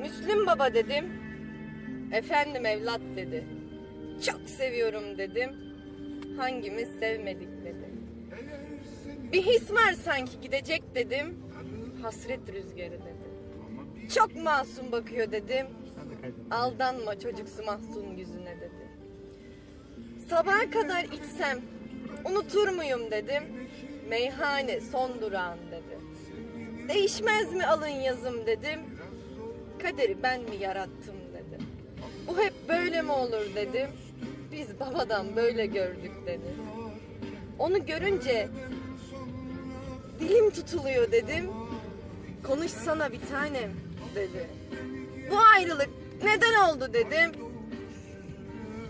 Müslüm baba dedim. Efendim evlat dedi. Çok seviyorum dedim. Hangimiz sevmedik dedi. Bir his var sanki gidecek dedim. Hasret rüzgarı dedi. Çok masum bakıyor dedim. Aldanma çocuksu mahzun yüzüne dedi. Sabaha kadar içsem unutur muyum dedim. Meyhane son durağın dedi. Değişmez mi alın yazım dedim. Kaderi ben mi yarattım dedi. Bu hep böyle mi olur dedim. Biz babadan böyle gördük dedi. Onu görünce dilim tutuluyor dedim. Konuşsana bir tanem dedi. Bu ayrılık neden oldu dedim.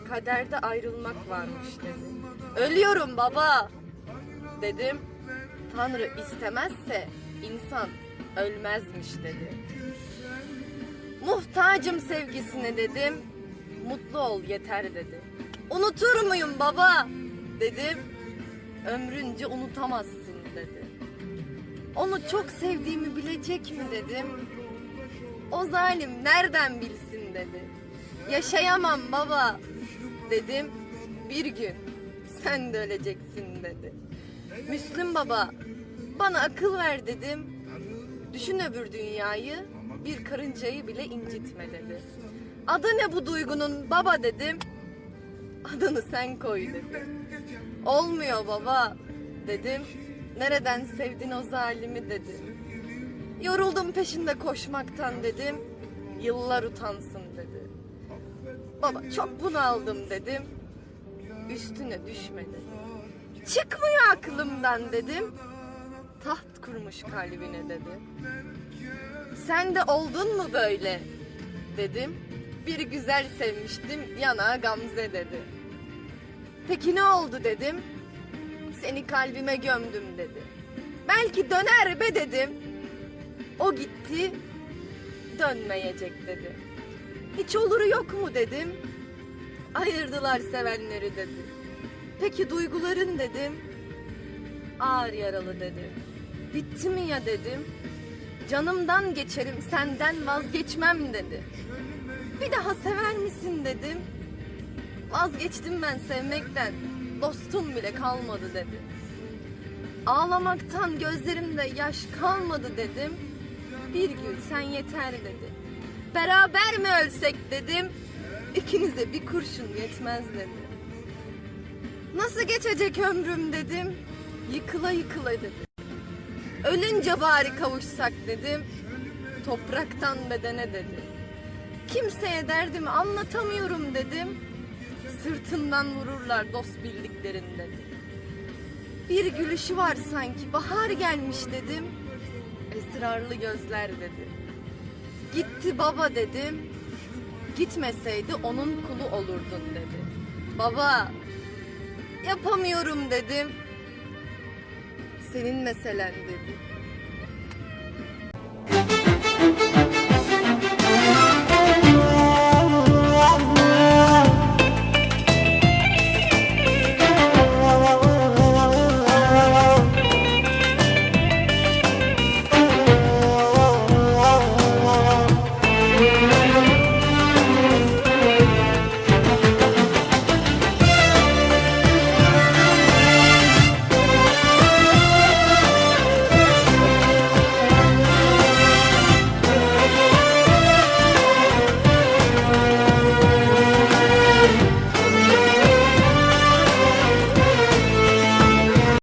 Kaderde ayrılmak varmış dedi. Ölüyorum baba dedim. Tanrı istemezse insan ölmezmiş dedi. Muhtacım sevgisine dedim. Mutlu ol yeter dedi. Unutur muyum baba dedim. Ömrünce unutamazsın dedi. Onu çok sevdiğimi bilecek mi dedim. O zalim nereden bilsin dedi. Yaşayamam baba dedim. Bir gün sen de öleceksin dedi. Müslüm baba bana akıl ver dedim. Düşün öbür dünyayı bir karıncayı bile incitme dedi. Adı ne bu duygunun baba dedim. Adını sen koy dedi. Olmuyor baba dedim. Nereden sevdin o zalimi dedi. Yoruldum peşinde koşmaktan dedim. Yıllar utansın dedi. Baba çok bunaldım dedim. Üstüne düşme dedi. Çıkmıyor aklımdan dedim. Taht kurmuş kalbine dedi. Sen de oldun mu böyle dedim. Bir güzel sevmiştim yana Gamze dedi. Peki ne oldu dedim. Seni kalbime gömdüm dedi. Belki döner be dedim. O gitti dönmeyecek dedi. Hiç oluru yok mu dedim. Ayırdılar sevenleri dedi. Peki duyguların dedim. Ağır yaralı dedi. Bitti mi ya dedim. Canımdan geçerim senden vazgeçmem dedi. Bir daha sever misin dedim. Vazgeçtim ben sevmekten. Dostum bile kalmadı dedi. Ağlamaktan gözlerimde yaş kalmadı dedim. Bir gül sen yeter dedi. Beraber mi ölsek dedim. İkinize bir kurşun yetmez dedi. Nasıl geçecek ömrüm dedim. Yıkıla yıkıla dedi. Ölünce bari kavuşsak dedim. Topraktan bedene dedi. Kimseye derdimi anlatamıyorum dedim. Sırtından vururlar dost bildiklerin dedi. Bir gülüşü var sanki bahar gelmiş dedim. Esrarlı gözler dedi. Gitti baba dedim. Gitmeseydi onun kulu olurdun dedi. Baba yapamıyorum dedim. Senin meselen dedi.